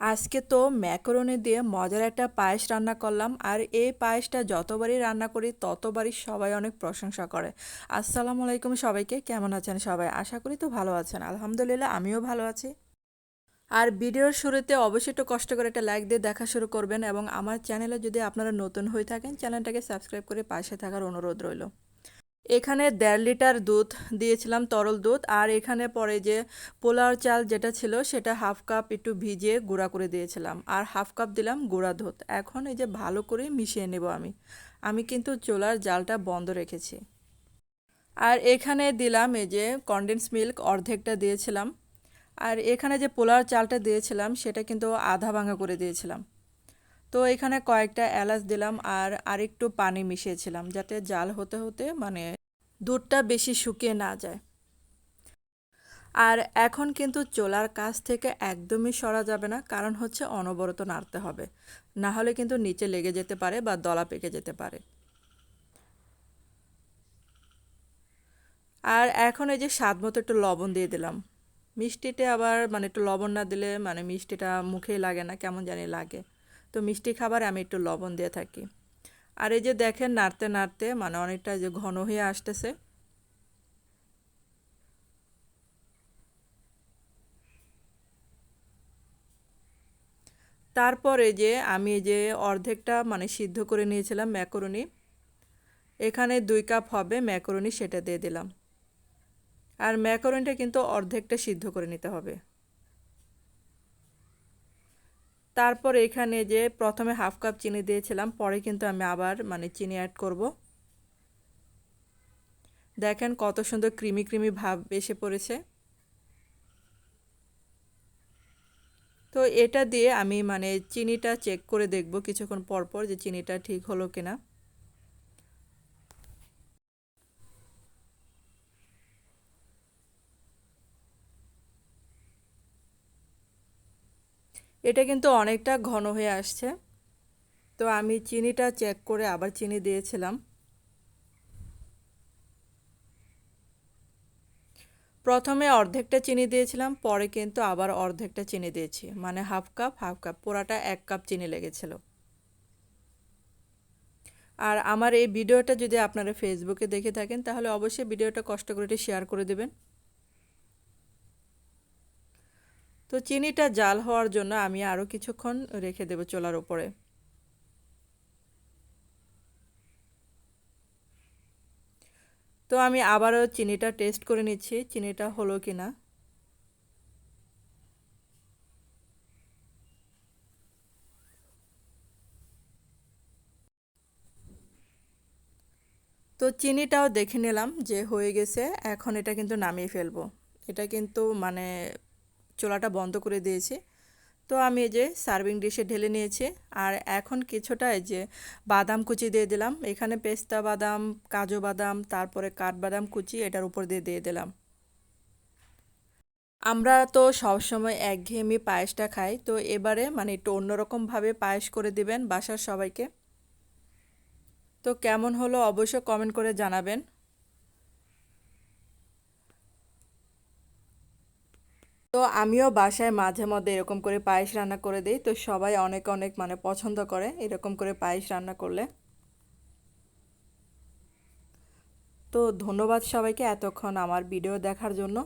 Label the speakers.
Speaker 1: আজকে তো ম্যাকারনি দিয়ে মজার একটা পায়েস রান্না করলাম, আর এই পায়েসটা যতবারই রান্না করি ততবারই সবাই অনেক প্রশংসা করে। আসসালামু আলাইকুম সবাইকে, কেমন আছেন সবাই? আশা করি তো ভালো আছেন। আলহামদুলিল্লাহ, আমিও ভালো আছি। আর ভিডিওর শুরুতে অবশ্যই একটু কষ্ট করে একটা লাইক দিয়ে দেখা শুরু করবেন, এবং আমার চ্যানেলে যদি আপনারা নতুন হয়ে থাকেন, চ্যানেলটাকে সাবস্ক্রাইব করে পাশে থাকার অনুরোধ রইল। এখানে দেড় লিটার দুধ দিয়েছিলাম, তরল দুধ। আর এখানে পরে যে পোলাও চাল যেটা ছিল, সেটা হাফ কাপ একটু ভিজিয়ে গুঁড়া করে দিয়েছিলাম। আর হাফ কাপ দিলাম গুঁড়া দুধ। এখন এই যে ভালো করে মিশিয়ে নেব আমি। আমি কিন্তু চোলার জালটা বন্ধ রেখেছি। আর এখানে দিলাম এই যে কনডেন্স মিল্ক অর্ধেকটা দিয়েছিলাম। আর এখানে যে পোলার চালটা দিয়েছিলাম, সেটা কিন্তু আধা ভাঙা করে দিয়েছিলাম। তো এখানে কয়েকটা এলাচ দিলাম আর আরেকটু পানি মিশিয়েছিলাম যাতে জাল হতে হতে মানে দুধটা বেশি শুকিয়ে না যায়। আর এখন কিন্তু চোলার কাছ থেকে একদমই সরা যাবে না, কারণ হচ্ছে অনবরত নাড়তে হবে। না হলে কিন্তু নিচে লেগে যেতে পারে বা দলা পেকে যেতে পারে। আর এখন এই যে স্বাদ মতো একটু লবণ দিয়ে দিলাম। মিষ্টিতে আবার মানে একটু লবণ না দিলে মানে মিষ্টিটা মুখেই লাগে না, কেমন জানি লাগে। তো মিষ্টি খাবার আমি একটু লবণ দিয়ে থাকি। আর এই যে দেখেন নাড়তে নাড়তে মানে অনেকটা যে ঘন হয়ে আসতেছে। তারপরে যে আমি যে অর্ধেকটা মানে সিদ্ধ করে নিয়েছিলাম ম্যাকরনি। এখানে দুই কাপ হবে ম্যাকরনি, সেটা দিয়ে দিলাম। আর ম্যাকরনিটা কিন্তু অর্ধেকটা সিদ্ধ করে নিতে হবে। তারপর এখানে যে প্রথমে হাফ কাপ চিনি দিয়েছিলাম, পরে কিন্তু আমি আবার মানে চিনি অ্যাড করব। দেখেন কত সুন্দর ক্রিমি ক্রিমি ভাব এসে পড়েছে। তো এটা দিয়ে আমি মানে চিনিটা চেক করে দেখব কিছুক্ষণ পরপর পর যে চিনিটা ঠিক হলো কিনা। এটা কিন্তু অনেকটা ঘন হয়ে আসছে। তো আমি চিনিটা চেক করে আবার চিনি দিয়েছিলাম। প্রথমে অর্ধেকটা চিনি দিয়েছিলাম, পরে কিন্তু আবার অর্ধেকটা চিনি দিয়েছি। মানে হাফ কাপ হাফ কাপ, পুরাটা এক কাপ চিনি লেগেছিল। আর আমার এই ভিডিওটা যদি আপনারা ফেসবুকে দেখে থাকেন, তাহলে অবশ্যই ভিডিওটা কষ্ট করে শেয়ার করে দেবেন। তো চিনিটা জাল হওয়ার জন্য আমি আরও কিছুক্ষণ রেখে দেব চোলার উপরে। তো আমি আবারও চিনিটা টেস্ট করে নিচ্ছি, চিনিটা হলো কি না তো চিনিটাও দেখে নিলাম যে হয়ে গেছে, এখন এটা কিন্তু নামিয়ে ফেলব। এটা কিন্তু মানে চোলাটা বন্ধ করে দিয়েছি। তো আমি এই যে সার্ভিং ডিশে ঢেলে নিয়েছি। আর এখন কিছুটা এই যে বাদাম কুচি দিয়ে দিলাম। এখানে পেস্তা বাদাম, কাজু বাদাম, তারপরে কাঠবাদাম কুচি এটার উপর দিয়ে দিয়ে দিলাম। আমরা তো সবসময় একঘেয়েমি পায়েসটা খাই। তো এবারে মানে একটু অন্যরকমভাবে পায়েস করে দিবেন বাসার সবাইকে। তো কেমন হলো অবশ্যই কমেন্ট করে জানাবেন। তো আমিও বাসায় মাঝে মধ্যে এরকম করে পায়েস রান্না করে দিই। তো সবাই অনেক অনেক মানে পছন্দ করে এরকম করে পায়েস রান্না করলে। তো ধন্যবাদ সবাইকে এতক্ষণ আমার ভিডিও দেখার জন্য।